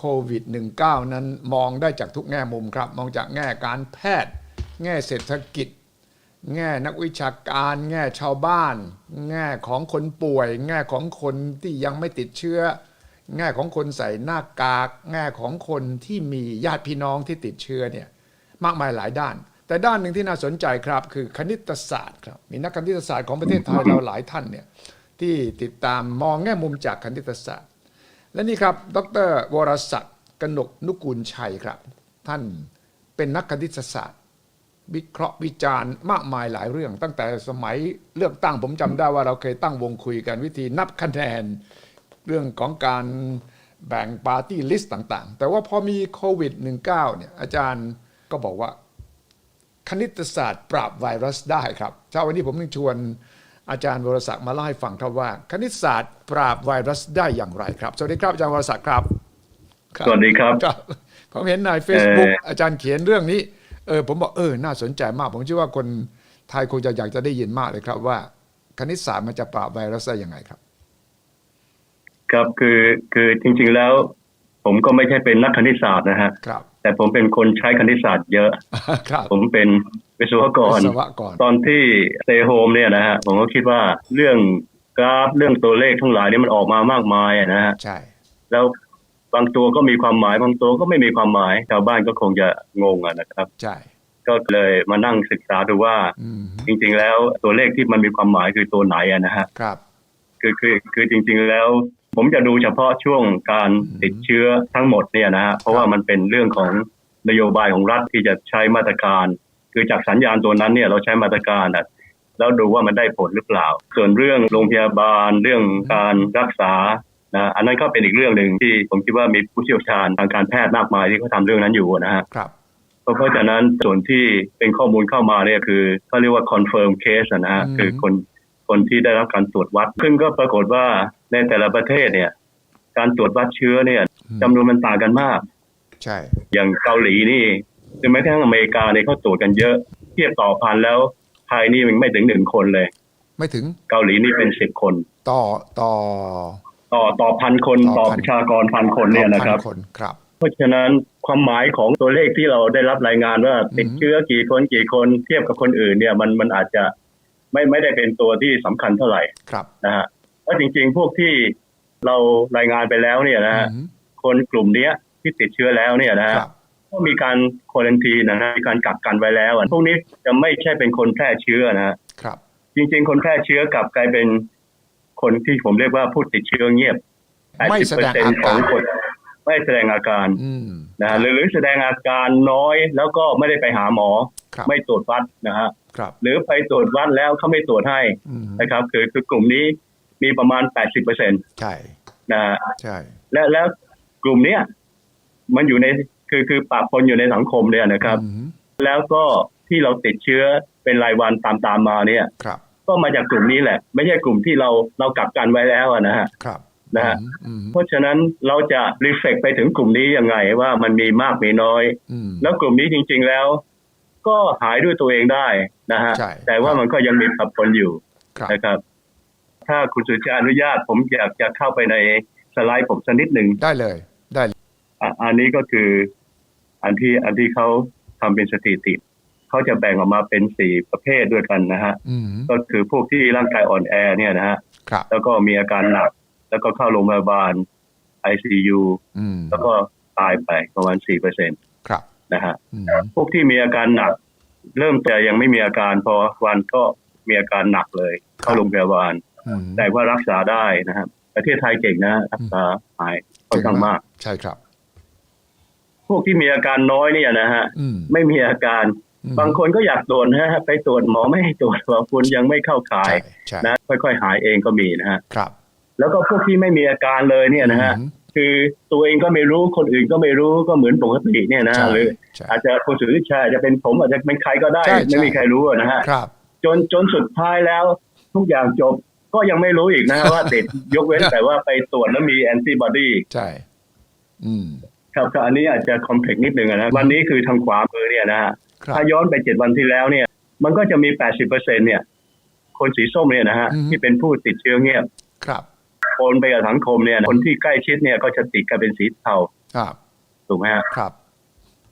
โควิด -19 นั้นมองได้จากทุกแง่มุมครับ มองจากแง่การแพทย์ แง่เศรษฐกิจ แง่นักวิชาการ แง่ชาวบ้าน แง่ของคนป่วย แง่ของคนที่ยังไม่ติดเชื้อ แง่ของคนใส่หน้ากาก แง่ของคนที่มีญาติพี่น้องที่ติดเชื้อเนี่ยมากมายหลายด้าน แต่ด้านหนึ่งที่น่าสนใจครับ คือคณิตศาสตร์ครับมีนักคณิตศาสตร์ของประเทศไทยเราหลายท่านเนี่ยที่ติดตามมองแง่มุมจากคณิตศาสตร์ และนี่ครับ ดรวรศักดิ์กนกนุกูลชัยครับ ท่านเป็นนักคณิตศาสตร์ วิเคราะห์วิจารณ์มากมายหลายเรื่อง ตั้งแต่สมัยเลือกตั้งผมจำได้ว่าเราเคยตั้งวงคุยกันวิธีนับคะแนน เรื่องของการแบ่งปาร์ตี้ลิสต์ต่าง ๆ แต่ว่าพอมีโควิด -19 เนี่ยอาจารย์ก็บอกว่าคณิตศาสตร์ปราบไวรัสได้ครับเช้าวันนี้ผมต้องชวน อาจารย์วรศักดิ์มาเล่าให้ฟังครับว่า คณิตศาสตร์ปราบไวรัสได้อย่างไรครับ สวัสดีครับอาจารย์วรศักดิ์ครับครับสวัสดีครับครับผมเห็นใน Facebook อาจารย์เขียนเรื่องนี้เออผมบอกเออน่าสนใจมาก ผมเชื่อว่าคนไทยคงจะอยากจะได้ยินมากเลยครับ ว่า คณิตศาสตร์มันจะปราบไวรัสได้ยังไงครับ ครับคือคือจริง ๆแล้ว ผมก็ไม่ใช่เป็นนักคณิตศาสตร์นะฮะครับแต่ผมเป็นคนใช้คณิตศาสตร์เยอะ ครับ ผมเป็น วิศวกร วิศวกร ตอนที่ stay home เนี่ยนะฮะผมก็คิดว่าเรื่องกราฟเรื่องตัวเลขทั้งหลายนี่มันออกมามากมายอะนะฮะใช่ แล้วบางตัวก็มีความหมายบางตัวก็ไม่มีความหมายชาวบ้านก็คงจะงงอะนะครับ ใช่ ก็เลยมานั่งศึกษาดูว่าอืมจริง ๆ แล้วตัวเลขที่มันมีความหมายคือตัวไหนอะนะฮะครับ คือคือคือจริง ๆ แล้ว ผมจะดูเฉพาะช่วงการติดเชื้อทั้งหมดเนี่ยนะฮะเพราะว่ามันเป็นเรื่องของนโยบายของรัฐที่จะใช้มาตรการ คือจากสัญญาณตัวนั้นเนี่ยเราใช้มาตรการอะแล้วดูว่ามันได้ผลหรือเปล่า ส่วนเรื่องโรงพยาบาลเรื่องการรักษานะอันนั้นก็เป็นอีกเรื่องหนึ่งที่ผมคิดว่ามีผู้เชี่ยวชาญทางการแพทย์มากมายที่เขาทำเรื่องนั้นอยู่นะฮะครับเพราะเพราะฉะนั้นส่วนที่เป็นข้อมูลเข้ามาเนี่ยคือเขาเรียกว่า confirm case อะนะฮะอืมคือคนคนที่ได้รับการตรวจวัดซึ่งก็ปรากฏว่าในแต่ละประเทศเนี่ย การตรวจวัดเชื้อเนี่ยจำนวนมันต่างกันมาก ใช่ อย่างเกาหลีนี่ หรือแม้กระทั่งอเมริกาเนี่ยเขาตรวจกันเยอะ เทียบต่อพันแล้วไทยนี่มันไม่ถึงหนึ่งคนเลย ไม่ถึงเกาหลีนี่เป็นสิบคน ต่อต่อ ต่อต่อพันคนต่ต่ออพันประชากรพันคนเนี่ยนะครับต่อพัคนครับ เพราะฉะนั้นความหมายของตัวเลขที่เราได้รับรายงานว่าติดเชื้อกี่คนกี่คนเทียบกับคนอื่นเนี่ยมันมันอาจจะไม่ไม่ได้เป็นตัวที่สำคัญเท่าไหร่ครับนะฮะเพราะจริง ๆ พวกที่เรารายงานไปแล้วเนี่ยนะฮะอืมคนกลุ่มเนี้ยที่ติดเชื้อแล้วเนี่ยนะคฮะรับ ก็มีการควอลันทีนะฮะมีการกักกันไว้แล้วอะพวกนี้จะไม่ใช่เป็นคนแพร่เชื้อนะฮะครับ จริง ๆ คนแพร่เชื้อกลับกลายเป็นคนที่ผมเรียกว่าผู้ติดเชื้อเงียบไม่แสดงอา80%ขกาองรคนไม่แสดงอาการอืมนะฮะหรือหรือแสดงอาการน้อยแล้วก็ไม่ได้ไปหาหมอครับไม่ตรวจวัดนะฮะครับหรือไปตรวจวัดแล้วเขาไม่ตรวจให้อืมนะครับ คือคือกลุ่มนี้มีประมาณ80%เปอร์เซ็นต์ใช่นะฮะใช่ และแล้วกลุ่มเนี้ยมันอยู่ใน คือคือปะปนอยู่ในสังคมเนี่ยนะครับอืมแล้วก็ที่เราติดเชื้อเป็นรายวันตามตามๆมาเนี่ยครับก็มาจากกลุ่มนี้แหละ ไม่ใช่กลุ่มที่เราเรากักกันไว้แล้วอะนะฮะครับนะฮะอืมเพราะฉะนั้นเราจะรีเฟกไปถึงกลุ่มนี้ยังไงว่ามันมีมากมีน้อยอืมแล้วกลุ่มนี้จริง ๆแล้ว ก็หายด้วยตัวเองได้นะฮะใช่แต่ว่ามันก็ยังมีปะปนอยู่ครับนะครับ ถ้าคุณสุชาอนุญาต ผมอยากจะเข้าไปในสไลด์ผมสักนิดหนึ่งได้เลยได้เลยอะอันนี้ก็คือ อันที่อันที่เขาทำเป็นสถิติเขาจะแบ่งออกมาเป็นสี่ประเภทด้วยกันนะฮะอืมก็คือพวกที่ร่างกายอ่อนแอเนี่ยนะฮะครับแล้วก็มีอาการหนัก แล้วก็เข้าโรงพยาบาล ICU อืมแล้วก็ตายไปประมาณสี่เปอร์เซ็นตครับนะฮะอืมพวกที่มีอาการหนัก เริ่มแต่ยังไม่มีอาการพอวันก็มีอาการหนักเลย เข้าโรงพยาบาลอืมแต่ว่ารักษาได้นะครับประเทศไทยเก่งนะรักษาหายค่อนข้างมากใช่ครับ พวกที่มีอาการน้อยเนี่ยนะฮะอืมไม่มีอาการอืมบางคนก็อยากตรวจนะฮะไปตรวจหมอไม่ให้ตรวจว่าคุณยังไม่เข้าข่ายใช่ใช่นะค่อยๆหายเองก็มีนะฮะครับ แล้วก็พวกที่ไม่มีอาการเลยเนี่ยนะฮะอืมคือตัวเองก็ไม่รู้คนอื่นก็ไม่รู้ก็เหมือนปกติเนี่ยนะใช่หรือใช่อาจจะคุณสุริชัยอาจจะเป็นผมอาจจะเป็นใครก็ได้ใช่ใช่ไม่มีใครรู้อะนะฮะครับจนจนสุดท้ายแล้ว ทุกอย่างจบก็ยังไม่รู้อีกนะฮะว่าติดยกเว้นแต่ว่าไปตรวจแล้วมีแอนติบอดีใช่ อืม ครับครับอันนี้อาจจะคอมเพล็กซ์นิดนึงอะนะวันนี้คือทางขวามือเนี่ยนะฮะครับถ้าย้อนไปเจ็ดวันที่แล้วเนี่ย มันก็จะมีแปดสิบเปอร์เซ็นเนี่ย คนสีส้มเนี่ยนะฮะอือฮึที่เป็นผู้ติดเชื้อเงียบ ครับโอนไปกับสังคมเนี่ย คนที่ใกล้ชิดเนี่ยก็จะติดกันเป็นสีเทาครับถูกไหมฮะครับ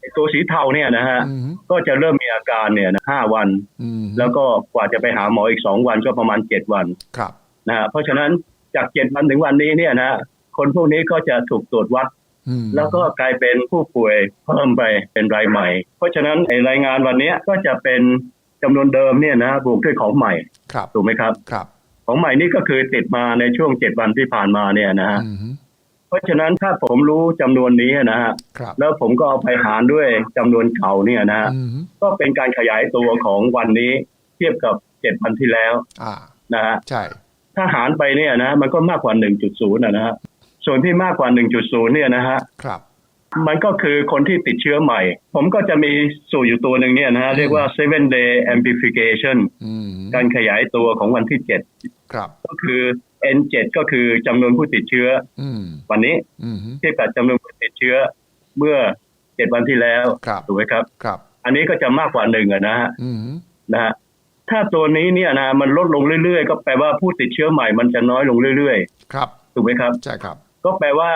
ไอ้ตัวสีเทาเนี่ยนะฮะอืมก็จะเริ่มมีอาการเนี่ยนะห้าวันอืมแล้วก็กว่าจะไปหาหมออีกสองวันก็ประมาณเจ็ดวันครับนะฮะเพราะฉะนั้นจากเจ็ดวันถึงวันนี้เนี่ยนะคนพวกนี้ก็จะถูกตรวจวัดอืม แล้วก็กลายเป็นผู้ป่วยเพิ่มไปเป็นรายใหม่ เพราะฉะนั้นไอ้รายงานวันเนี้ยก็จะเป็นจำนวนเดิมเนี่ยนะบวกด้วยของใหม่ครับถูกไหมครับครับ ของใหม่นี่ก็คือติดมาในช่วงเจ็ดวันที่ผ่านมาเนี่ยนะฮะอืมเพราะฉะนั้นถ้าผมรู้จำนวนนี้นะฮะครับแล้วผมก็เอาไปหารด้วยจำนวนเก่าเนี่ยนะฮะอืมก็เป็นการขยายตัวของวันนี้เทียบกับเจ็ดวันที่แล้วอ่านะฮะใช่ถ้าหารไปเนี่ยนะ มันก็มากกว่า1.0นะนะฮะ ส่วนที่มากกว่า 1.0 เนี่ยนะฮะครับมันก็คือคนที่ติดเชื้อใหม่ ผมก็จะมีสูตรอยู่ตัวหนึ่งเนี่ยนะฮะ เรียกว่า seven day amplification อืมการขยายตัวของวันที่ครับ7ก็คือ N7 ก็คือจำนวนผู้ติดเชื้ออืมวันนี้อืมเทียบกับจำนวนผู้ติดเชื้อเมื่อ7วันที่แล้วครับถูกไหมครับครับ อันนี้ก็จะมากกว่าหนึ่งอะนะฮะอืมนะฮะถ้าตัวนี้เนี่ยนะมันลดลงเรื่อยๆ ก็แปลว่าผู้ติดเชื้อใหม่มันจะน้อยลงเรื่อยครับๆถูกไหมครับใช่ครับ ก็แปลว่า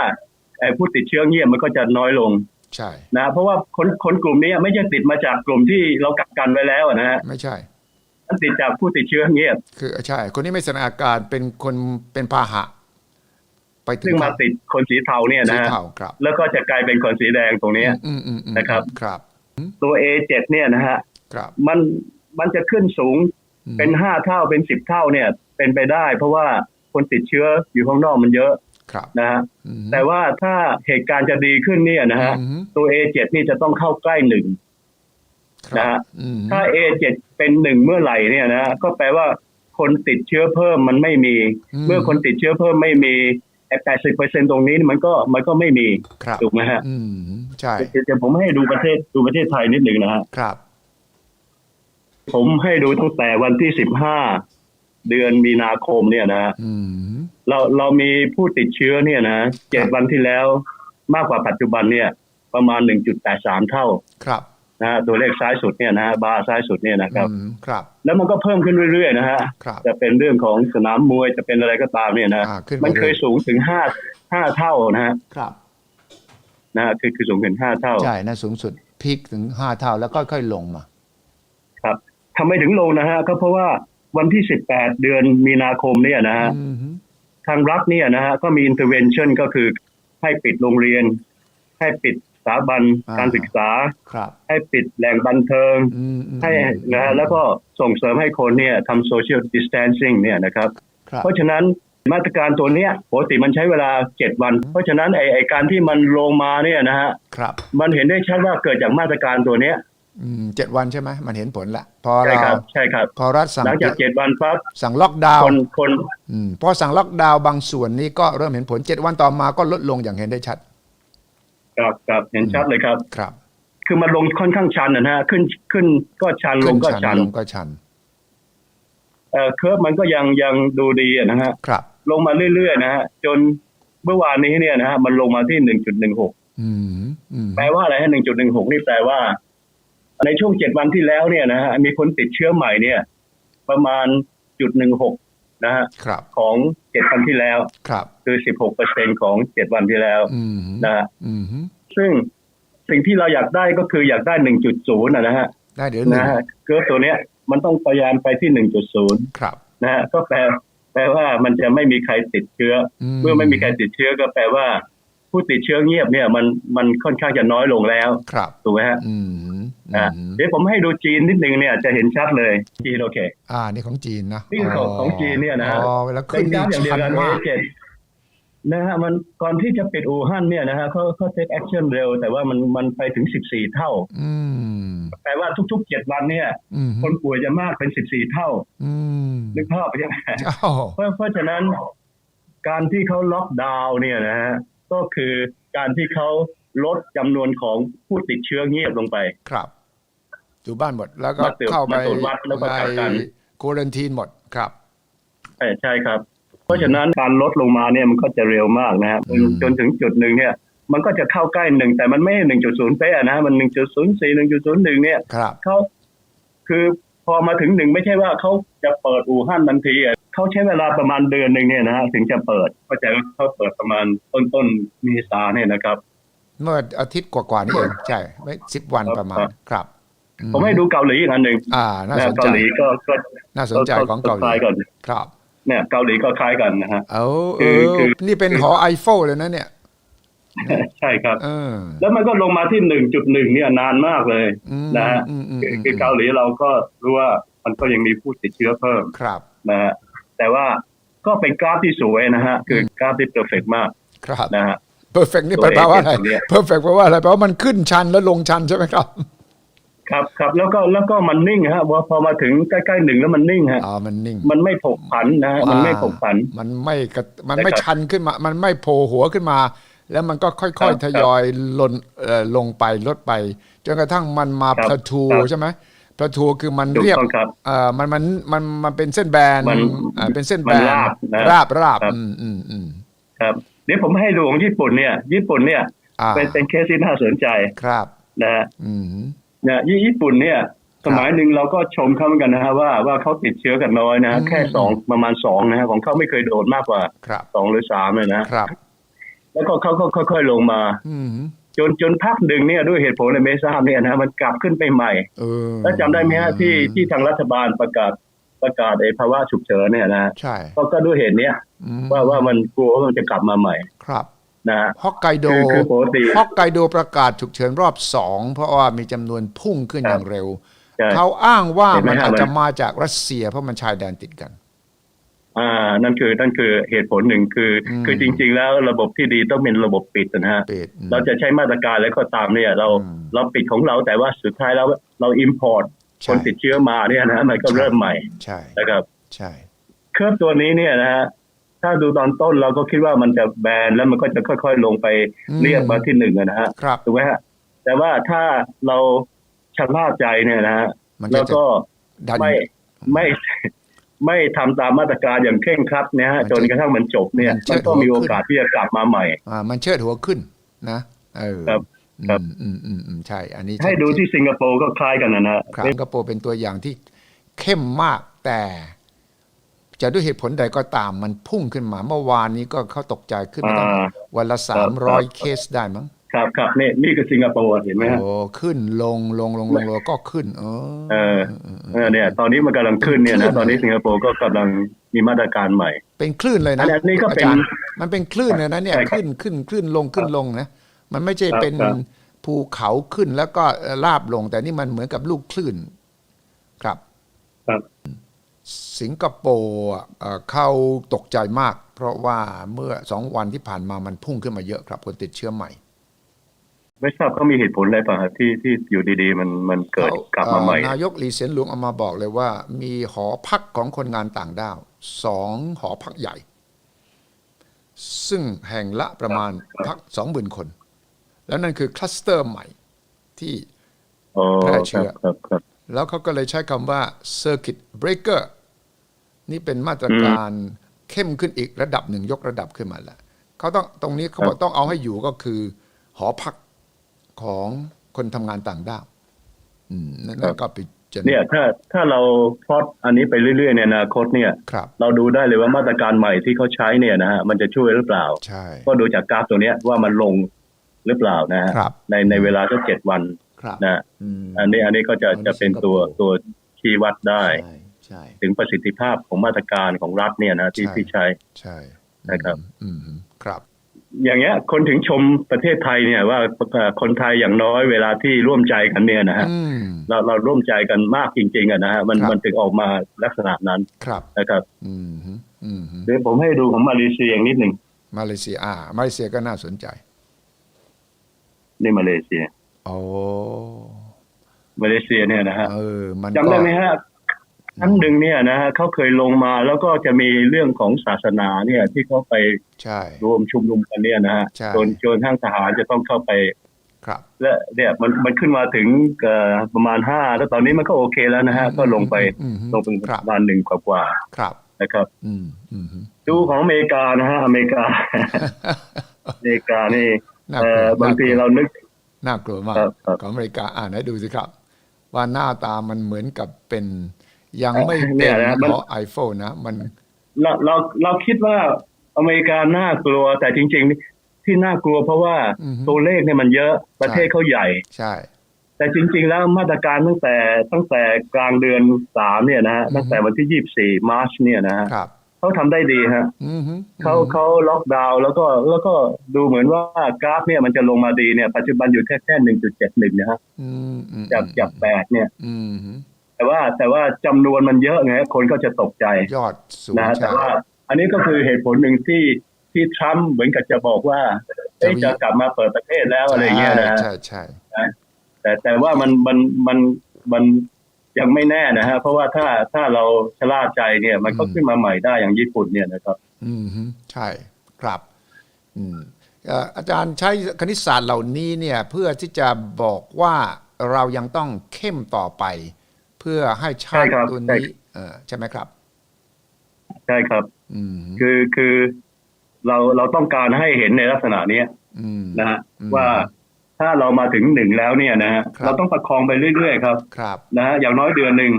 ไอ้ผู้ติดเชื้อเงียบมันก็จะน้อยลงใช่นะเพราะว่าคนคนกลุ่มนี้ไม่ใช่ติดมาจากกลุ่มที่เรากักกันไว้แล้วอะนะฮะไม่ใช่มันติดจากผู้ติดเชื้อเงียบ คือใช่ คนนี้ไม่แสดงอาการเป็นคนเป็นพาหะ ไปถึซึ่งมาติดคนสีเทาเนี่ยสีนะฮะเทาครับ แล้วก็จะกลายเป็นคนสีแดงตรงเนี้ยอืมอืมอืมนะครับครับ ตัว A7 เนี่ยนะฮะครับมันมันจะขึ้นสูงอืมเป็นห้าเท่าเป็นสิบเท่าเนี่ย เป็นไปได้ เพราะว่าคนติดเชื้ออยู่ข้างนอกมันเยอะครับ นะฮะอืมแต่ว่าถ้าเหตุการณ์จะดีขึ้นเนี่ยนะฮะอืมตัว A7 นี่จะต้องเข้าใกล้หนึ่งครับนะฮะอืมถ้า A7 เป็นหนึ่งเมื่อไหร่เนี่ยนะก็แปลว่าคนติดเชื้อเพิ่มมันไม่มี เมื่อคนติดเชื้อเพิ่มไม่มีไอ้แปดสิบเปอร์เซ็นตรงนี้มันก็มันก็ไม่มีครับถูกไหมฮะอืมใช่เดี๋ยวผมให้ดูประเทศดูประเทศไทยนิดหนึ่งนะฮะครับ ผมให้ดูตั้งแต่วันที่สิบห้า เดือนมีนาคมเนี่ยนะฮะอืมเราเรามีผู้ติดเชื้อเนี่ยนะเจ็ดวันที่แล้วมากกว่าปัจจุบันเนี่ย ประมาณหนึ่งจุดแปดสามเท่า ครับนะฮะตัวเลขซ้ายสุดเนี่ยนะฮะบาร์ซ้ายสุดเนี่ยนะครับอืมครับ แล้วมันก็เพิ่มขึ้นเรื่อยๆนะฮะครับจะเป็นเรื่องของสนามมวยจะเป็นอะไรก็ตามเนี่ยนะอ่าขึ้นมันไปเคยสูงถึงห้าห้าเท่านะฮะครับนะฮะคือคือสูงถึงห้าเท่าใช่นั่นสูงสุดพีคถึงห้าเท่าแล้วก็ค่อยๆลงมา ครับทำไมถึงลงนะฮะก็เพราะว่า วันที่สิบแปดเดือนมีนาคมเนี่ยนะฮะอืมทางรัฐเนี่ยนะฮะก็มี intervention ก็คือให้ปิดโรงเรียน ให้ปิดสถาบันการศึกษาครับให้ปิดแหล่งบันเทิงอืมอืมให้นะฮะแล้วก็ส่งเสริมให้คนเนี่ยทำ social distancing เนี่ยนะครับครับ เพราะฉะนั้นมาตรการตัวเนี้ยปกติมันใช้เวลาเจ็ดวัน เพราะฉะนั้นไอไอการที่มันลงมาเนี่ยนะฮะครับมันเห็นได้ชัดว่าเกิดจากมาตรการตัวเนี้ยอืม เจ็ดวันใช่ไหมมันเห็นผลละพอใช่เราครับใช่ครับ พอรัฐสั่งหลังจากเจ็ดวันปั๊บสั่งล็อกดาวคน์นคนอืมพอสั่งล็อกดาวน์บางส่วนนี้ก็เริ่มเห็นผลเจ็ดวันต่อมาก็ลดลงอย่างเห็นได้ชัดกับกับเห็นชัดเลยครับ ครับ คือมันลงค่อนข้างชันนะฮะขึ้นขึ้นก็ชันลงก็ชันลงก็ชันเอ่อเคอร์ฟมันก็ยังยังดูดีอะนะฮะครับ ลงมาเรื่อยๆนะฮะจนเมื่อวานนี้เนี่ยนะฮะมันลงมาที่หนึ่งจุดหนึ่งหกอืมอืมแปลว่าอะไรฮะหนึ่งจุดหนึ่งหกนี่แปลว่า ในช่วงเจ็ดวันที่แล้วเนี่ยนะฮะมีคนติดเชื้อใหม่เนี่ย ประมาณจุดหนึ่งหกนะฮะครับของเจ็ดวันที่แล้วครับคือสิบหกเปอร์เซ็นของเจ็ดวันที่แล้วอืมนะฮะอืมซึ่งสิ่งที่เราอยากได้ก็คืออยากได้หนึ่งจุดศูนย์นะฮะได้เดี๋ยวหนึ่งนะฮะเกิร์ฟตัวเนี้ยมันต้องพยายามไปที่หนึ่งจุดศูนย์ครับนะฮะก็แปลแปลว่ามันจะไม่มีใครติดเชื้อ เมื่อไม่มีใครติดเชื้อก็แปลว่า ผู้ติดเชื้อเงียบเนี่ยมันมันค่อนข้างจะน้อยลงแล้วครับถูกไหมฮะอืมนะอืมเดี๋ยวผมให้ดูจีนนิดนึงเนี่ยจะเห็นชัดเลยจีนโอเค อ่านี่ของจีนนะนี่คือของของจีนเนี่ยนะฮะอ๋อแล้วเป็ขึ้นนกรานี่ฟอย่างเดียวชันกันมากเจ็ดนะฮะมันก่อนที่จะปิดอู่ฮั่นเนี่ยนะฮะเขาเขาเทคแอคชั่นเร็ว แต่ว่ามันมันไปถึงสิบสี่เท่าอืมแปลว่าทุกๆเจ็ดวันเนี่ยอืมคนป่วยจะมากเป็นสิบสี่เท่าอืมนึกภาพใช่ไหมเอ้าเพราะเพราะฉะนั้นการที่เขาล็อกดาวน์เนี่ยนะฮะ ก็คือการที่เขาลดจำนวนของผู้ติดเชื้อเงียบลงไป ครับ อยู่บ้านหมด แล้วก็มาตรวจเข้าไปมาตรวจวัดแล้วก็กักกันควอรันทีนหมดครับใช่ใช่ครับ เพราะฉะนั้นการลดลงมาเนี่ยมันก็จะเร็วมากนะฮะจนอืมจนถึงจุดหนึ่งเนี่ยมันก็จะเข้าใกล้หนึ่งแต่มันไม่หนึ่งจุดศูนย์เป๊ะนะมันหนึ่งจุดศูนย์สี่หนึ่งจุดศูนย์หนึ่งเนี่ยครับเขาคือพอมาถึงหนึ่งไม่ใช่ว่าเขา จะเปิดอู่ฮั่นทันทีอะเขาใช้เวลาประมาณเดือนหนึ่งเนี่ยนะฮะถึงจะเปิดเข้าใจว่าเขาเปิดประมาณต้นต้นๆเมีสาเนี่ยนะครับ เมื่ออาทิตย์กว่าๆนี่เองใช่ไม่สิบวันประมาณครับอืผมให้ดูเกาหลีอีกอันหนึ่งอ่าน่านะสนเกาใจหลีก็ก็น่าสนใจของเกาหคลีล้ายกันครับ เนี่ยเกาหลีก็คล้ายกันนะฮะเอาคืเอออคือนี่เป็นหอไอเฟลเลยนะเนี่ยใช่ครับเออแล้วมันก็ลงมาที่หนึ่งจุดหนึ่งเนี่ยนานมากเลยอืมนะฮะอืมอืมคืออืมคือเกาหลีเราก็รู้ว่า มันก็ยังมีผู้ติดเชื้อเพิ่มครับนะฮะแต่ว่าก็เป็นกราฟที่สวยนะฮะ คือกราฟที่เพอร์เฟกมากครับนะฮะ perfect นี่ตัวแปลว่าอะไรเอกเนี่ย perfect แปลว่าอะไรแปลว่ามันขึ้นชันแล้วลงชันใช่ไหมครับ ครับครับแล้วก็แล้วก็มันนิ่งฮะว่าพอมาถึงใกล้ๆหนึ่งแล้วมันนิ่งฮะอ่ามันนิ่ง มันไม่ผกผันนะฮะมันไม่ผกผัน มันไม่กระมันนะครับไม่ชันขึ้นมา มันไม่โผล่หัวขึ้นมา แล้วมันก็ค่ครัอยบๆทยอยลนเอ่อลงไปลดไป จนกระทั่งมันมาครับพลาทูครับใช่ไหม พลาทูคือมันถูกเรียบต้องครับเอ่อมันมันมันมันเป็นเส้นแบนมันอ่าเป็นเส้นมัแบนนราบนะราบราบครับอืมอืมอืมครับเดี๋ยวผมให้ดูของญี่ปุ่นเนี่ย ญี่ปุ่นเนี่ยอ่าเป็นเป็นเคสที่น่าสนใจครับนะฮะอืมนะญี่ญี่ปุ่นเนี่ย สมัยหนึ่งเราก็ชมเขาเหมือนกันนะฮะว่าว่าเขาติดเชื้อกันน้อยนะฮะอืมแค่สองประมาณสองนะฮะของเขาไม่เคยโดดมากกว่าครับสองหรือสามเลยนะครับแล้วก็เขาก็ค่อยๆลงมาอืม จนจนพักหนึ่งเนี่ยด้วยเหตุผลอะไรไม่ทราบเนี่ยนะมันกลับขึ้นไปใหม่เออแล้วจำได้ไหมฮะที่ที่ทางรัฐบาลประกาศประกาศไอ้ภาวะฉุกเฉินเนี่ยนะใช่ก็ก็ด้วยเหตุเนี้ยอืมว่าว่ามันกลัวว่ามันจะกลับมาใหม่ครับนะฮะฮอกไกโดคือคือปกติฮอกไกโดประกาศฉุกเฉินรอบสองเพราะว่ามีจำนวนพุ่งขึ้นคอรับย่างเร็วใช่เขาอ้างว่าเห็นไหมมันฮะอาจมันจะมาจากรัสเซียเพราะมันชายแดนติดกัน อ่านั่นคือนั่นคือเหตุผลหนึ่งคืออมคือจริง ๆ แล้วระบบที่ดีต้องเป็นระบบปิดนะฮะเป็ดอืมเราจะใช้มาตรการแล้วก็ตามเนี่ย เราอืมเราปิดของเราแต่ว่าสุดท้ายแล้วเราอิมพอร์ตใช่คนติดเชื้อมาเนี่ยนะมันก็ใช่เริ่มใหม่ใช่นะครับ ใช่เครื่องตัวนี้เนี่ยนะฮะถ้าดูตอนต้นเราก็คิดว่ามันจะแบนแล้วมันก็จะค่อย ๆ ลงไปเรียกมาที่หนึ่งอะนะฮะครับถูกไหมฮะแต่ว่าถ้าเราชะล่าใจเนี่ยนะฮะมันแล้จะวก็ดันไม่ไม่ ไม่ทำตามมาตรการอย่างเคร่งครัดเนี่ยฮะมันจจะนกระทั่งมันจบเนี่ยมันจะมันก็มีโอกาสที่จะกลับมาใหม่ อ่า มันเชิดหัวขึ้นนะเออครับครับอืมอืมอืมอืมใช่ อันนี้ให้ดูชัเจนที่สิงคโปร์ก็คล้ายกันนะนะครับสิงคโปร์เป็นตัวอย่างที่เข้มมากแต่จะด้วยเหตุผลใดก็ตามมันพุ่งขึ้นมา เมื่อวานนี้ก็เขาตกใจขึ้นมาตั้งอ่าวันละคสารัมบร้อยครับเคสได้มั้ง ครับครับนี่นี่คือสิงคโปร์เห็นไหมฮะโอ้ขึ้นลงลงลงลงลงก็ขึ้น เออเออเออเนี่ย ตอนนี้มันกำลังขึ้นเนี่ยขึ้นะนตอนนี้สิงคโปร์ก็กำลังมีมาตรการใหม่ เป็นคลื่นเลยนะอันนี้ก็เป็นอาจารย์มันเป็นคลื่นเลยนะเนี่ยใช่ครับขึ้นขึ้นขึ้นลงขึ้นลงนะมันไม่ใช่ครับเป็นครับภูเขาขึ้นแล้วก็ราบลง แต่นี่มันเหมือนกับลูกคลื่น ครับ ครับ สิงคโปร์อะเอ่อเขาตกใจมาก เพราะว่าเมื่อสองวันที่ผ่านมามันพุ่งขึ้นมาเยอะครับคนติดเชื้อใหม่ ไม่ทราบเขามีเหตุผลอะไรป่ะฮะที่ที่อยู่ดีๆ มันมันเกิดขกลับมาใหม่เอ่อนายกหลีเซียนหลวงเอามาบอกเลยว่า มีหอพักของคนงานต่างด้าวสองหอพักใหญ่ ซึ่งแห่งละประมาณพักสองหมื่นคน แล้วนั่นคือคลัสเตอร์ใหม่ที่อ๋อแพร่คเชื้รับอครับครับแล้วเขาก็เลยใช้คำว่า circuit breaker นี่เป็นมาตรการเข้มขึ้นอีกระดับหนึ่งยกระดับขึ้นมาแล้วเขาต้องตรงนี้เขาบอกต้องเอาให้อยู่ก็คือ หอพัก ของคนทำงานต่างด้าวอืมนั่นนั่นก็พิจารเนี่ยณาถ้าถ้าเราพลอตอันนี้ไปเรื่อยๆในอนาคตเนี่ย ครับ เราดูได้เลยว่ามาตรการใหม่ที่เขาใช้เนี่ยนะฮะมันจะช่วยหรือเปล่า ใช่ ก็ดูจากกราฟตัวเนี้ยว่ามันลงหรือเปล่านะฮะครับในในเวลาสักเจ็ดวันครับนะอืมอันนี้อันนี้ก็จะอันนี้จะเป็นตัวสิงคโปร์ ตัวชี้วัดได้ ใช่ใช่ ถึงประสิทธิภาพของมาตรการของรัฐเนี่ยนะที่ใช่ ที่ใช้ ใช่นะครับ อืมอืมครับ อย่างเงี้ย คนถึงชมประเทศไทยเนี่ยว่าเอ่อคนไทยอย่างน้อยเวลาที่ร่วมใจกันเนี่ยนะฮะอืมเราเราร่วมใจกันมากจริง ๆอะนะฮะมันครับมันถึงออกมาลักษณะนั้นครับนะครับอืมฮึอืมฮึเดี๋ยวผมให้ดูของมาเลเซียอย่างนิดหนึ่งมาเลเซีย อ่า มาเลเซียก็น่าสนใจนี่มาเลเซียโอ้มาเลเซียเนี่ยนะฮะเออมันจำก็ได้ไหมฮะ ครั้งหนึ่งเนี่ยนะฮะเขาเคยลงมาแล้วก็จะมีเรื่องของศาสนาเนี่ยที่เขาไปใช่รวมชุมนุมกันเนี่ยนะฮะใช่จนจนทางทหารจะต้องเข้าไปครับและเนี่ยมันมันขึ้นมาถึงเอ่อประมาณห้าแล้วตอนนี้มันก็โอเคแล้วนะฮะก็ลงไปอืมฮึลงเป็นครับประมาณหนึ่งกว่าครับๆนะครับอืมอืมฮึดูของอเมริกานะฮะอเมริกา อเมริกานี่น่าเอ่กลัวอบางทีน่กลัวเรานึกน่ากลัวมากครับครับของอเมริกาอ่านให้ดูสิครับ ว่าหน้าตามันเหมือนกับเป็น ยังไม่เนี่เป็นยนะมันหอไอเฟลนะมันเราเราเราคิดว่าอเมริกาน่ากลัว แต่จริงที่น่ากลัวเพราะว่าอือฮึตัวเลขเนี่ยมันเยอะประเทศเขาใหญ่ ใช่ แต่จริง ๆ แล้วมาตรการตั้งแต่ตั้งแต่กลางเดือนสามเนี่ยนะฮะอือฮึตั้งแต่วันที่ยี่สี่มาร์ชเนี่ยนะฮะครับเขาทำได้ดีฮะอือฮึเขาเขาล็อกดาวน์แล้วก็แล้วก็ดูเหมือนว่ากราฟเนี่ยมันจะลงมาดีเนี่ยปัจจุบันอยู่แค่แค่หนึ่งจุดเจ็ดหนึ่งนะฮะอืมอืมจากจากแปดเนี่ยอืมฮึ แต่ว่าแต่ว่าจำนวนมันเยอะไงคนก็จะตกใจยอดสูงนะฮะใช่แต่ว่า อันนี้ก็คือเหตุผลหนึ่งที่ที่ทรัมป์เหมือนกับจะบอกว่าเอ้ยจะมีจะกลับมาเปิดประเทศแล้วอะไรเงี้ยนะฮะใช่ใช่แต่แต่ว่ามันมันมันมันยังไม่แน่นะฮะเพราะว่าถ้าถ้าเราชะล่าใจเนี่ย มันก็ขึ้นมาใหม่ได้อย่างญี่ปุ่นเนี่ยนะครับ อืมฮึใช่ครับ อืมเอ่ออาจารย์ใช้คณิตศาสตร์เหล่านี้เนี่ย เพื่อที่จะบอกว่าเรายังต้องเข้มต่อไป เพื่อให้ชาติใช่ครับตัวใช่นี้เอ่อใช่ไหมครับ ใช่ครับอืมฮึคือคือเราเราต้องการให้เห็นในลักษณะเนี้ยอืมนะฮะอืมว่าถ้าเรามาถึงหนึ่งแล้วเนี่ยนะฮะครับเราต้องประคองไปเรื่อยๆครับครับนะฮะอย่างน้อยเดือนหนึ่ง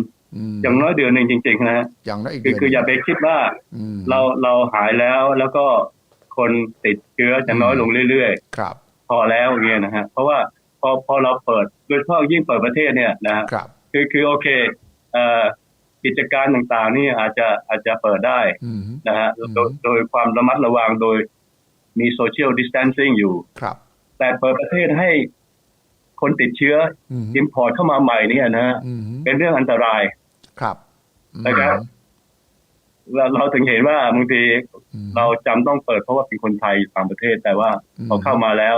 มอย่างน้อยเดือนหนึ่งจริง ๆ นะฮะอย่างน้อยอีกคือเดือนคืออย่าไปคิดว่ามเราเราหายแล้วแล้วก็คนติดเชื้อจะน้อยลงเรื่อยครับๆพอแล้วอย่างเงี้ยนะฮะเพราะว่าพอพอเราเปิดโดยเฉพาะยิ่งเปิดประเทศเนี่ยนะฮะ ครับคือคือโอเคเอ่อกิจการต่างๆ นี่อาจจะอาจจะเปิดได้อืมฮึนะฮะอืมโดยโดยความระมัดระวังโดยมีโซเชียลดิส a ทนซิ่งอยู่ครับ แต่เปิดประเทศให้คนติดเชื้ออืมฮึอิมพอร์ตเข้ามาใหม่เนี่ยนะฮะอืมฮึเป็นเรื่องอันตรายครับอืมนะครับเราเราถึงเห็นว่าบางทีอืมเราจำต้องเปิดเพราะว่าเป็นคนไทยอยู่ต่างประเทศแต่ว่าอืมเขาเข้ามาแล้ว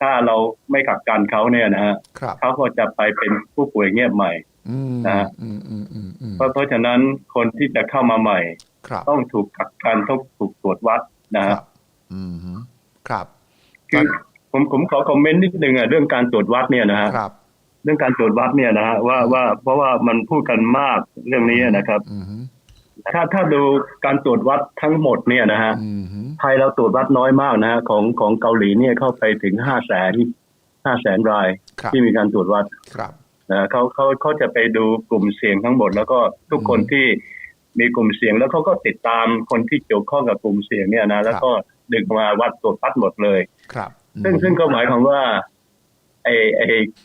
ถ้าเราไม่กักกันเขาเนี่ยนะฮะครับเขาก็จะไปเป็นผู้ป่วยเงียบใหม่อืมนะฮะอืมอืมอืมอืมเพราะเพราะฉะนั้นคนที่จะเข้ามาใหม่ครับต้องถูกกักกันต้องถูกตรวจวัดนะคฮะรับอืมฮึครับคือผมผมขอคอมเมนต์นิดนึงอะเรื่องการตรวจวัดเนี่ยนะฮะครับเรื่องการตรวจวัดเนี่ยนะฮะว่าว่าเพราะว่ามันพูดกันมากเรื่องนี้นะครับอืมฮึ ถ้าถ้าดูการตรวจวัดทั้งหมดเนี่ยนะฮะอืมฮึไทยเราตรวจวัดน้อยมากนะฮะของของเกาหลีเนี่ยเข้าไปถึงห้าแสนห้าแสนรายครับที่มีการตรวจวัดครับนะเขาเขาเขาจะไปดูกลุ่มเสี่ยงทั้งหมด แล้วก็ทุกคนอืมที่มีกลุ่มเสี่ยงแล้วเขาก็ติดตามคนที่เกี่ยวข้องกับกลุ่มเสี่ยงเนี่ยนะแล้วก็ดึงมาวัดตรวจวัดหมดเลยครับ ซึ่งอืมซึ่งก็หมายความว่าไอไอ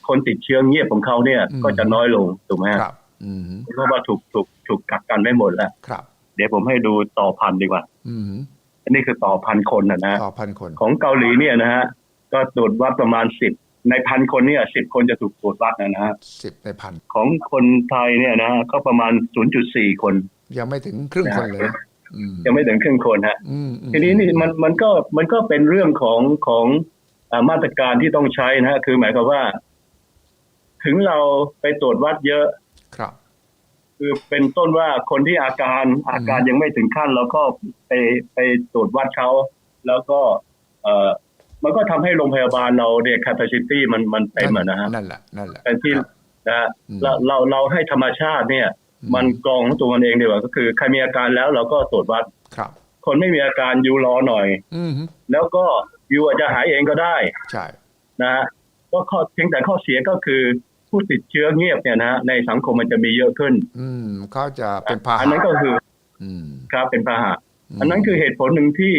คนติดเชื้อเงียบของเขาเนี่ยอืมก็จะน้อยลงถูกไหมฮะครับอืมฮึเพราะว่าถูกถูก ถูกกักกันไม่หมดแล้วครับ เดี๋ยวผมให้ดูต่อพันดีกว่า อืมฮึอันนี้คือต่อพันคนนะนะต่อพันคน ของเกาหลีเนี่ยนะฮะก็ตรวจวัดประมาณสิบในพันคนเนี่ยสิบคนจะถูกตรวจวัดนะนะฮะสิบในพันของคนไทยเนี่ยนะฮะก็ประมาณ0.4คน ยังไม่ถึงครึ่งคนเลยอืมยังไม่ถึงครึ่งคนฮะอืมอืมทีนี้นี่มันมันก็มันก็เป็นเรื่องของของอ่ามาตรการที่ต้องใช้นะฮะคือหมายความว่า ถึงเราไปตรวจวัดเยอะ ครับคือเป็นต้นว่าคนที่อาการอาการยังไม่ถึงขั้นเราก็ไปไปตรวจวัดเขาแล้วก็ เอ่อมันก็ทำให้โรงพยาบาลเราเนี่ย capacity มันมันเต็มอะนะฮะนั่นแหละนั่นแหละแต่ที่ครับนะฮะอืมเราเราเราให้ธรรมชาติเนี่ยอืมันกรองของตัวมันเองดีกว่าก็คือใครมีอาการแล้วเราก็ตรวจวัดครับ คนไม่มีอาการยูรอหน่อย อืมฮึแล้วก็ยูอาจจะหายเองก็ได้ ใช่นะฮะก็ข้อเพียงแต่ข้อเสียก็คือ ผู้ติดเชื้อเงียบเนี่ยนะฮะในสังคมมันจะมีเยอะขึ้น อืมเขาจะเป็นพาหะอันนั้นก็คือ อืมครับเป็นพาหะมอันนั้นคือเหตุผลหนึ่งที่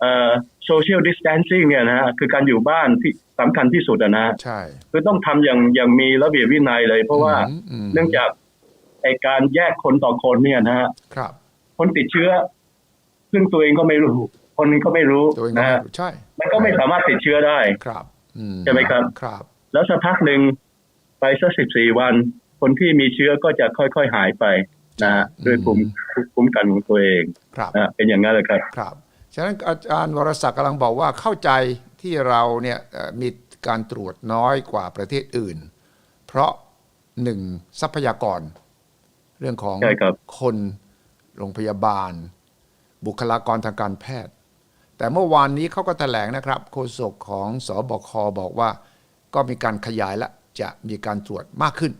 เอ่อ social distancing เนี่ยนะฮะคือการอยู่บ้านที่สำคัญที่สุดอะนะฮะใช่คือต้องทำอย่างอย่างมีระเบียบวินัยเลย เพราะว่าอืมเนื่องจากไอการแยกคนต่อคนเนี่ยนะฮะครับ คนติดเชื้อ ซึ่งตัวเองก็ไม่รู้ คนนึงก็ไม่รู้ตัวเองก็นะไม่ฮะรู้ใช่ มันก็ไม่สามารถติดเชื้อได้ครับอืใช่ไหมครับครับ แล้วสักพักหนึ่ง ไปสักสิบสี่วัน คนที่มีเชื้อก็จะค่อยๆหายไปนะฮะด้วยภูมิภูมิกันของตัวเองครับนะฮะเป็นอย่างนั้นเลยครับครับฉะนั้นอาจารย์วรศักดิ์กำลังบอกว่าเข้าใจที่เราเนี่ยเอ่อมีการตรวจน้อยกว่าประเทศอื่น เพราะหนึ่งทรัพยากร เรื่องของใช่ครับคนโรงพยาบาล บุคลากรทางการแพทย์ แต่เมื่อวานนี้เขาก็แถลงนะครับ โฆษกของสอบคบอกว่า ก็มีการขยายและ จะมีการตรวจมากขึ้น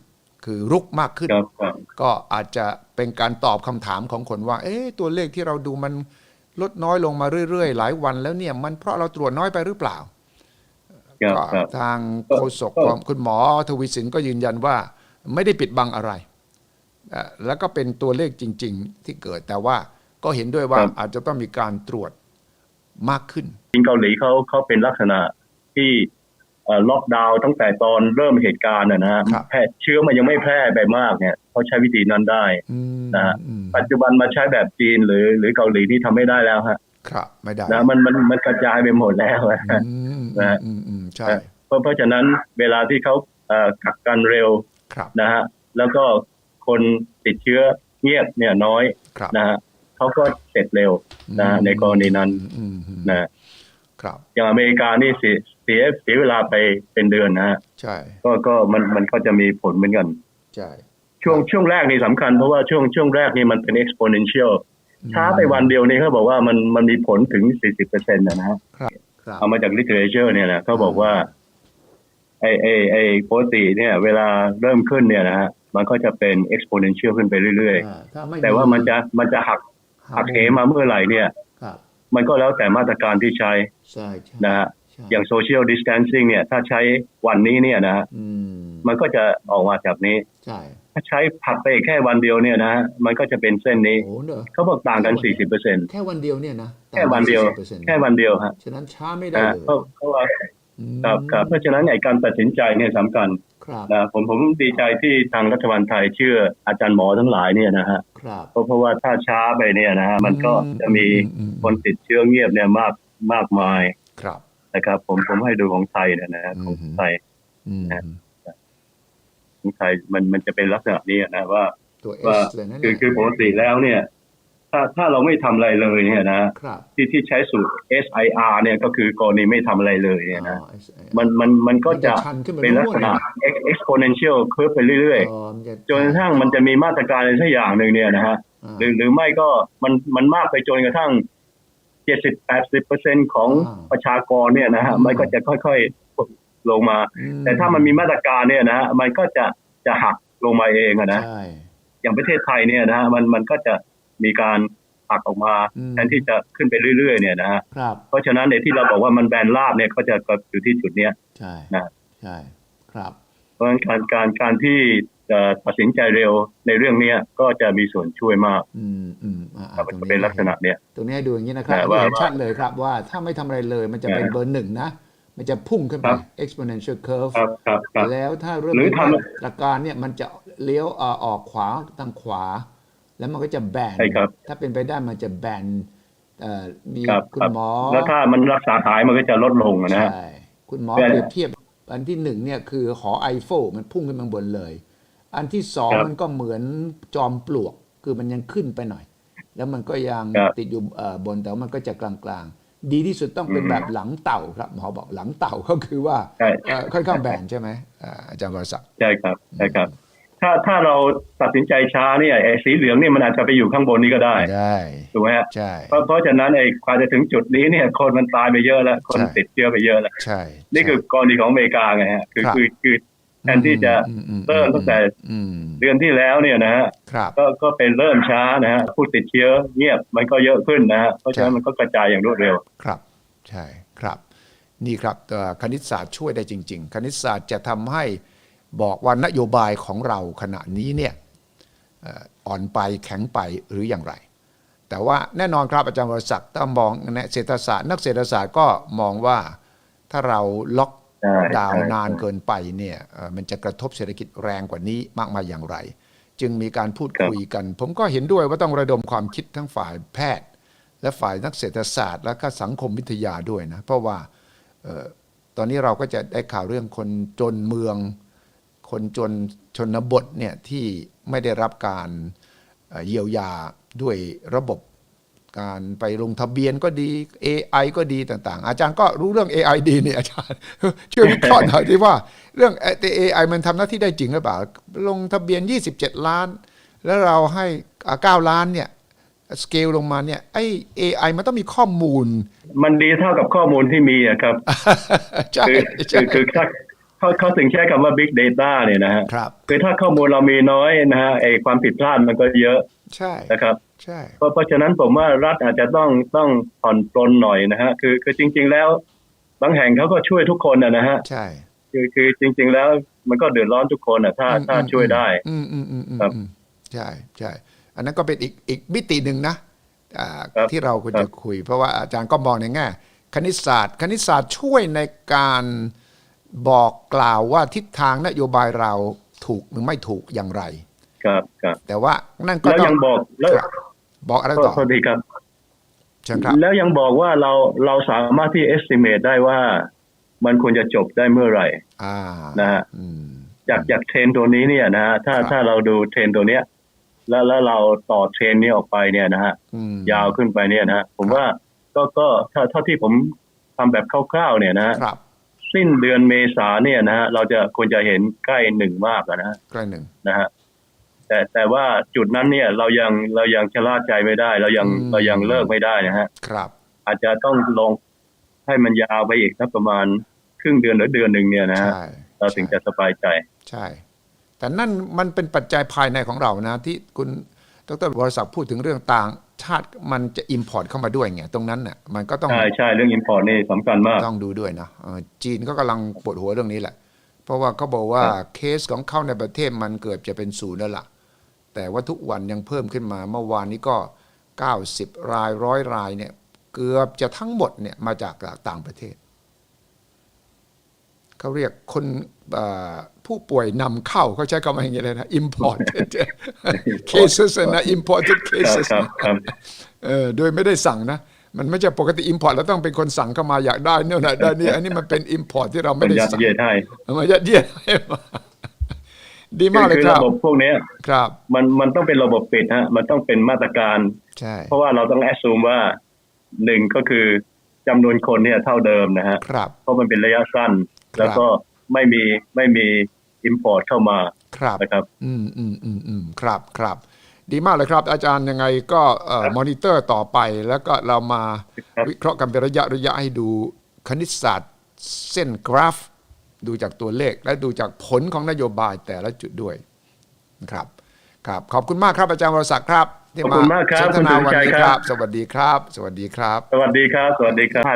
คือรุกมากขึ้นครับครับก็อาจจะเป็นการตอบคำถามของคนว่า เอ๊ะตัวเลขที่เราดูมันลดน้อยลงมาเรื่อยๆ หลายวันแล้วเนี่ย มันเพราะเราตรวจน้อยไปหรือเปล่าครับก็ครับทางโฆษกก็ของคุณหมอทวีสินก็ยืนยันว่า ไม่ได้ปิดบังอะไรเอ่อแล้วก็เป็นตัวเลขจริง ๆ ที่เกิดแต่ว่าก็เห็นด้วยว่าครับอาจจะต้องมีการตรวจมากขึ้น จริงเกาหลีเขาเขาเป็นลักษณะที่เอ่อ ล็อกดาวน์ตั้งแต่ตอนเริ่มเหตุการณ์นะนะฮะครับแพร่เชื้อมันยังไม่แพร่ไปมากเนี่ยเขาใช้วิธีนั้นได้อืมนะฮะอืมปัจจุบันมาใช้แบบจีนหรือ หรือเกาหลีนี่ทำไม่ได้แล้วฮะครับไม่ได้นะมันมันมันกระจายไปหมดแล้วอะอืมนะฮะอืมอืมใช่เพราะเพราะฉะนั้นเวลาที่เขาเอ่อกักกันเร็วครับนะฮะแล้วก็คนติดเชื้อเงียบเนี่ยน้อยครับนะฮะเขาก็เสร็จเร็วนะฮะในกรณีนั้นอืมอืมนะฮะครับอย่างอเมริกานี่เสียเสียเสียเวลาไปเป็นเดือนนะฮะใช่ก็ก็มันมันก็จะมีผลเหมือนกัน ใช่ ช่วงช่วงแรกนี่สำคัญเพราะว่าช่วงช่วงแรกนี่มันเป็น exponential ช้าไปวันเดียวนี่เขาบอกว่ามันมันมีผลถึง40เปอร์เซ็นต์นะฮะครับครับเอามาจาก literature เนี่ยนะเขาบอกว่าไอไอไอปกติเนี่ย เวลาเริ่มขึ้นเนี่ยนะฮะมันก็จะเป็น exponential ขึ้นไปเรื่อยอ่าถ้าไม่ๆแต่ว่ามันจะมันจะหักหักเหมาเมื่อไหร่เนี่ยครับมันก็แล้วแต่มาตรการที่ใช้ใช่ใช่นะฮะใช่ อย่าง social distancing เนี่ย ถ้าใช้วันนี้เนี่ยนะฮะอืมมันก็จะออกมาจากนี้ใช่ถ้าใช้ผัดไปอีกแค่วันเดียวเนี่ยนะฮะมันก็จะเป็นเส้นนี้โอ้เนอะเขาบอกต่างกัน40เปอร์เซ็นต์แค่วันเดียวเนี่ยนะแค่วันเดียว40%แค่วันเดียวฮะฉะนั้นช้าไม่ได้อ่าเลยเพราะเพราะว่าอืมครับครับเพราะฉะนั้นไอ้การตัดสินใจเนี่ยสำคัญครับนะผมผมดีใจที่ทางรัฐบาลไทยเชื่ออาจารย์หมอทั้งหลายเนี่ยนะฮะครับเพราะเพราะว่าถ้าช้าไปเนี่ยนะฮะมันก็จะมีอืมคนติดเชื้อเงียบเนี่ยมากมากมายครับ นะครับ ผมผมให้ดูของไทยเนยนะฮะของอืมไทยอืมของไทยมันมันจะเป็นลักษณะนี้นะว่าตัวว่า S เลยนั่นแหคือละคือปกติแล้วเนี่ย ถ้าถ้าเราไม่ทำอะไรเลยเนี่ยนะครับที่ที่ใช้สูตร SIR เนี่ยก็คือกรณีไม่ทำอะไรเลยเนี่ยนะอ๋อ SI มันมันมันก็จะมันจะชันขึ้นไปเป็นลักษณะ ex- exponential curve ไปเรื่อยอ๋อมัจะๆจนกระทั่งมันจะมีมาตรการอะไรสักอย่างหนึ่งเนี่ยนะฮะอ่าหรือหรือไม่ก็มันมันมากไปจนกระทั่ง 70-80เปอร์เซ็นของอ่าประชากรเนี่ยนะฮะอืมมันก็จะค่อยๆลงมาอืแต่ถ้ามันมีมาตรการเนี่ยนะฮะมันก็จะจะหักลงมาเองอะนะใช่อย่างประเทศไทยเนี่ยนะฮะมันมันก็จะมีการหักออกมาอืมแทนที่จะขึ้นไปเรื่อยๆเนี่ยนะฮะครับเพราะฉะนั้นในที่เราบอกว่ามันแบนราบเนี่ยก็จะก็อยู่ที่จุดเนี้ยใช่นะใช่ครับเพราะฉะนั้นการการการที่ จะตัดสินใจเร็วในเรื่องเนี้ยก็จะมีส่วนช่วยมากอืมอืมอ่าครับตมันรงจะเป็นลักษณะเนี้ย ตรงนี้ให้ดูอย่างนี้นะครับแต่อันว่านี้เห็นชัดเลยครับว่าถ้าไม่ทำอะไรเลยมันจะเป็นครับเบอร์หนึ่งนะ มันจะพุ่งขึ้นไปครับ exponential curve ครับครับครับ แล้วถ้าเริ่มหรือเป็นทำมาตรการเนี่ยมันจะเลี้ยวเอ่อออกขวาทางขวา แล้วมันก็จะแบนใช่ครับ ถ้าเป็นไปได้มันจะแบนเอ่อมีครับคุครัณบหมอ แล้วถ้ามันรักษาหายมันก็จะลดลงอะนะฮะ ใช่ คุณหมอแต่ เปรียบเทียบอันที่หนึ่งเนี่ยคือหอไอเฟลมันพุ่งขึ้นมาบนเลย อันที่สองครับมันก็เหมือนจอมปลวก คือมันยังขึ้นไปหน่อย แล้วมันก็ยังครับติดอยู่เอ่อบนแต่ว่ามันก็จะกลางๆ ดีที่สุดต้องเป็นอืมแบบหลังเต่าครับหมอบอกหลังเต่าก็คือว่าใช่ เอ่อค่อนข้างแบนใช่ไหมอ่าอาจารย์วรศักดิ์ใช่ครับใช่ครับ ถ้าถ้าเราตัดสินใจช้าเนี่ยไอ้สีเหลืองเนี่ยมันอาจจะไปอยู่ข้างบนนี้ก็ได้ได้ถูกไหมฮะใช่ เพราะเพราะฉะนั้นไอ้กว่าจะถึงจุดนี้เนี่ย คนมันตายไปเยอะแล้ว คนใช่ ติดเชื้อไปเยอะแล้ว ใช่นี่คือกรณีของอเมริกาไงฮะคือครับ คือคือแทนที่จะอือืเริ่มตั้งแต่อืมเดือนที่แล้วเนี่ยนะฮะครับก็ก็เป็นเริ่มช้านะฮะผู้ติดเชื้อเงียบมันก็เยอะขึ้นนะฮะเพราะฉะนั้นใช่มันก็กระจายอย่างรวดเร็วครับ ใช่ครับ นี่ครับเอ่อคณิตศาสตร์ช่วยได้จริง ๆ คณิตศาสตร์จะทำให้บอกว่านโยบายของเราขณะนี้เนี่ยเอ่ออ่อนไปแข็งไปหรืออย่างไร แต่ว่าแน่นอนครับอาจารย์วรศักดิ์ถ้ามองในเศรษฐศาสตร์ นักเศรษฐศาสตร์ก็มองว่าถ้าเราล็อกใช่ ดาวน์ใช่นานเกินไปเนี่ยเอ่อมันจะกระทบเศรษฐกิจแรงกว่านี้มากมายอย่างไร จึงมีการพูดครับคุยกัน ผมก็เห็นด้วยว่าต้องระดมความคิดทั้งฝ่ายแพทย์ และฝ่ายนักเศรษฐศาสตร์ และก็สังคมวิทยาด้วยนะ เพราะว่าเอ่อตอนนี้เราก็จะได้ข่าวเรื่องคนจนเมือง คนจนชนบทเนี่ยที่ไม่ได้รับการเอ่อเยียวยาด้วยระบบ การไปลงทะเบียนก็ดี AI ก็ดีต่างๆ อาจารย์ก็รู้เรื่อง AI ดีนี่อาจารย์ ช่วยวิเคราะห์หน่อยที่ว่า เรื่อง AI มันทำหน้าที่ได้จริงหรือเปล่า ลงทะเบียน 27 ล้าน แล้วเราให้อ่า9ล้านเนี่ยสเกลลงมาเนี่ยไอ้ AI มันต้องมีข้อมูล มันดีเท่ากับข้อมูลที่มีอะครับใช่คือคืใช่อคือถ้าเขาเขาถึงใช้คำว่า big data เนี่ยนะฮะครับคือถ้าข้อมูลเรามีน้อยนะฮะไอ้ความผิดพลาดมันก็เยอะ ใช่นะครับ ใช่เพราะเพราะฉะนั้นผมว่ารัฐอาจจะต้องต้องผ่อนปลนหน่อยนะฮะคือคือจริง ๆ แล้ว บางแห่งเขาก็ช่วยทุกคนนะนะฮะใช่ คือคือจริง ๆ แล้วมันก็เดือดร้อนทุกคนอะ ถ้าอืมถ้าอืมช่วยได้ อืมอืมอืมอืมครับอืมใช่ใช่อันนั้นก็เป็นอีกอีกมิติหนึ่งนะอ่าครับที่เราควรครัจะบคุย เพราะว่าอาจารย์ก็มองในแง่คณิตศาสตร์ คณิตศาสตร์ช่วยในการบอกกล่าวว่าทิศทางนโยบายเราถูกหรือไม่ถูกอย่างไร ครับครับแต่ว่านั่นก็แล้วต้อยังงบอกแล้วครั บบอกอะไรก็ต่อพอดีครับเชิญครับแล้วยังบอกว่าเราเราสามารถที่ estimate ได้ว่ามันควรจะจบได้เมื่อไหร่อ่านะฮะอืมจากจากเทรนตัวนี้เนี่ยนะฮะถ้าครับถ้าเราดูเทรนตัวเนี้ย แล้วแล้วเราต่อเทรนนี้ออกไปเนี่ยนะฮะอืมยาวขึ้นไปเนี่ยนะฮะผมครับว่าก็ก็ถ้าเท่าที่ผมทำแบบคร่าวๆเนี่ยนะฮะครับสิ้นเดือนเมษาเนี่ยนะฮะเราจะควรจะเห็นใกล้หนึ่งมากอะนะฮะใกล้หนึ่งนะฮะ แต่แต่ว่าจุดนั้นเนี่ยเรายังเรายังชะล่าใจไม่ได้ เรายังอืม เรายังเลิกไม่ได้นะฮะ ครับ อาจจะต้องลงให้มันยาวไปอีกสักประมาณครึ่งเดือนหรือเดือนหนึ่งเนี่ยนะฮะใช่เราถึงจะสบายใจ ใช่ แต่นั่นมันเป็นปัจจัยภายในของเรานะ ที่คุณดรวรศักดิ์พูดถึงเรื่องต่าง ชาติมันจะอิมพอร์ตเข้ามาด้วยไงตรงนั้นน่ะมันก็ต้อง ใช่ใช่เรื่องอินพอร์ตนี่สำคัญมาก ต้องดูด้วยนะเออจีนก็กำลังปวดหัวเรื่องนี้แหละ เพราะว่าเขาบอกว่าครับเคสของเขาในประเทศมันเกือบจะเป็นศูนย์แล้วล่ะ แต่ว่าทุกวันยังเพิ่มขึ้นมาเมื่อวานนี้ก็ 90 รายร้อยรายเนี่ยเกือบจะทั้งหมดเนี่ยมาจากต่างประเทศเขาเรียกคนเอ่อผู้ป่วยนำเข้าเขาใช้คำว่าอย่างนี้เลยนะ imported cases นะ imported ครับ cases ครับครับเออโดยไม่ได้สั่งนะ มันไม่ใช่ปกติ import แล้วต้องเป็นคนสั่งเข้ามาอยากได้เนี่ยนะได้นี่อันนี้มันเป็น import ที่เรามัไม่นได้ยัดสั่งเยียดให้มายัดเยียดให้มา ดีมากเลยคือครัระบบบพวกเนี้ยครับ มันมันต้องเป็นระบบปิดฮะ มันต้องเป็นมาตรการใช่เพราะว่าเราต้องแอดซูมว่าหนึ่งก็คือจำนวนคนเนี่ยเท่าเดิมนะฮะครับเพราะมันเป็นระยะสั้น แล้วก็ไม่มีไม่มีอิมพอร์ตเข้ามาครับนะครับ อืมอืมอืมอืมครับครับดีมากเลยครับ อาจารย์ยังไงก็เอ่อมอนิเตอร์ต่อไปแล้วก็เรามาครับวิเคราะห์กันเป็นระยะระยะให้ดูคณิตศาสตร์เส้นกราฟ ดูจากตัวเลขและดูจากผลของนโยบายแต่ละจุดด้วยนะครับครับ ขอบคุณมากครับอาจารย์วรศักดิ์ครับที่ขอบคุณมากครับสนทนาคุณสุรวันชัยนี้คครัรับบสวัสดีครับ สวัสดีครับ สวัสดีครับ สวัสดีครับ